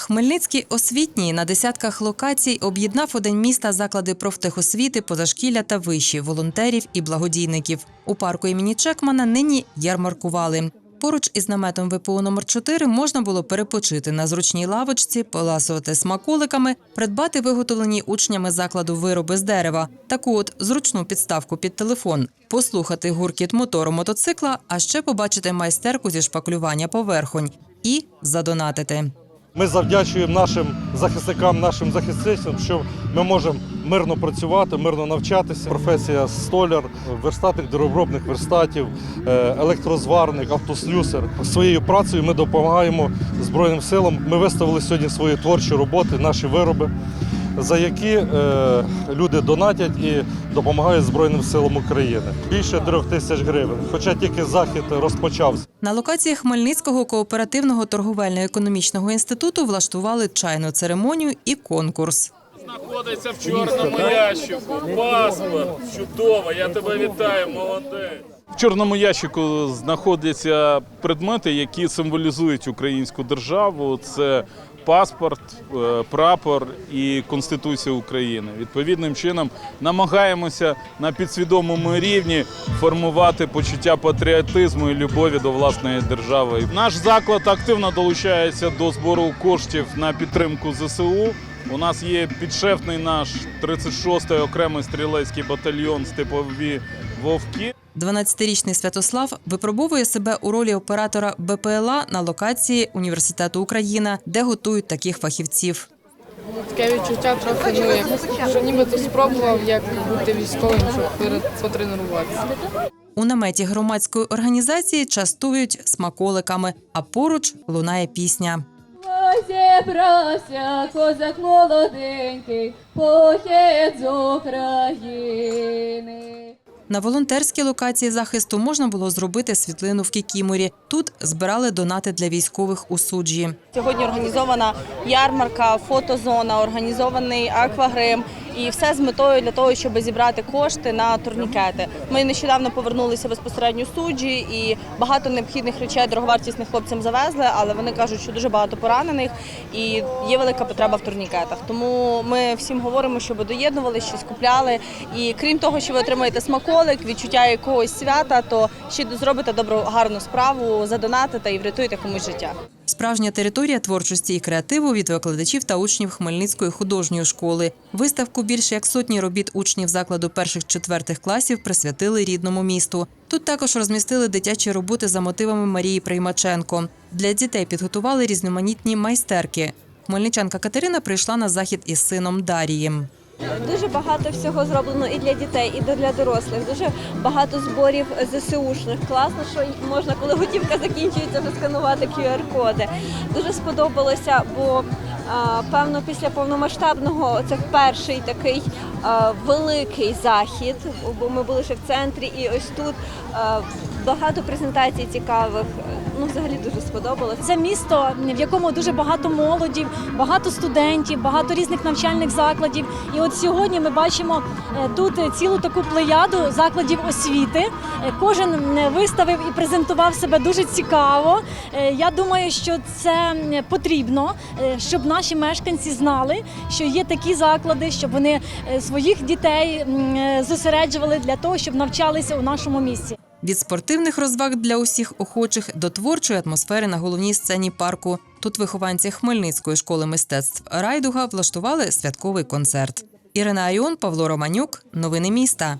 Хмельницький освітній на десятках локацій об'єднав день міста заклади профтехосвіти, позашкілля та виші, волонтерів і благодійників. У парку імені Чекмана нині ярмаркували. Поруч із наметом ВПО номер 4 можна було перепочити на зручній лавочці, поласувати смаколиками, придбати виготовлені учнями закладу вироби з дерева, таку от зручну підставку під телефон, послухати гуркіт мотору мотоцикла, а ще побачити майстерку зі шпаклювання поверхонь і задонатити. Ми завдячуємо нашим захисникам, нашим захисницям, що ми можемо мирно працювати, мирно навчатися. Професія столяр, верстатник доробробних верстатів, е, електрозварник, автослюсер. Своєю працею ми допомагаємо Збройним силам. Ми виставили сьогодні свої творчі роботи, наші вироби, за які е, люди донатять і допомагають Збройним силам України. Більше трьох тисяч гривень. Хоча тільки захід розпочався. На локації Хмельницького кооперативного торговельно-економічного інституту влаштували чайну церемонію і конкурс. знаходиться в чорному ящику. Паспорт. Чудово, я тебе вітаю, молодець. В чорному ящику знаходяться предмети, які символізують українську державу. Це паспорт, е, прапор і Конституція України. Відповідним чином намагаємося на підсвідомому рівні формувати почуття патріотизму і любові до власної держави. Наш заклад активно долучається до збору коштів на підтримку ЗСУ. У нас є підшефний наш 36-й окремий стрілецький батальйон Степові Вовки. 12-річний Святослав випробовує себе у ролі оператора БПЛА на локації Університету Україна, де готують таких фахівців. Таке відчуття трохи, ну, як, що нібито спробував, як бути військовим, щоб потренуватися. У наметі громадської організації частують смаколиками, а поруч лунає пісня. Зібрався козак молоденький, похід з України. На волонтерській локації захисту можна було зробити світлину в Кікіморі. Тут збирали донати для військових у суджі. Сьогодні організована ярмарка, фотозона, організований аквагрим. І все з метою для того, щоб зібрати кошти на турнікети. Ми нещодавно повернулися безпосередньо суджі, і багато необхідних речей дороговартісних хлопцям завезли, але вони кажуть, що дуже багато поранених і є велика потреба в турнікетах. Тому ми всім говоримо, щоб доєднувалися, щось купляли. І крім того, що ви отримаєте смаколик, відчуття якогось свята, то ще зробите добру гарну справу, задонатите і врятуєте комусь життя. Справжня територія творчості і креативу від викладачів та учнів Хмельницької художньої школи. Виставку більше як сотні робіт учнів закладу перших-четвертих класів присвятили рідному місту. Тут також розмістили дитячі роботи за мотивами Марії Приймаченко. Для дітей підготували різноманітні майстерки. Хмельничанка Катерина прийшла на захід із сином Дарієм. Дуже багато всього зроблено і для дітей, і для дорослих. Дуже багато зборів ЗСУшних. Класно, що можна, коли готівка закінчується, вже сканувати QR-коди. Дуже сподобалося, бо певно після повномасштабного це перший такий великий захід. Бо ми були ще в центрі, і ось тут багато презентацій цікавих. Ну, взагалі дуже сподобалося. Це місто, в якому дуже багато молоді, багато студентів, багато різних навчальних закладів. І от сьогодні ми бачимо е, тут цілу таку плеяду закладів освіти. Е, Кожен виставив і презентував себе дуже цікаво. Е, Я думаю, що це потрібно, щоб наші мешканці знали, що є такі заклади, щоб вони своїх дітей зосереджували для того, щоб навчалися у нашому місті. Від спортивних розваг для усіх охочих до творчої атмосфери на головній сцені парку. Тут вихованці Хмельницької школи мистецтв Райдуга влаштували святковий концерт. Ірина Аріон, Павло Романюк. Новини міста.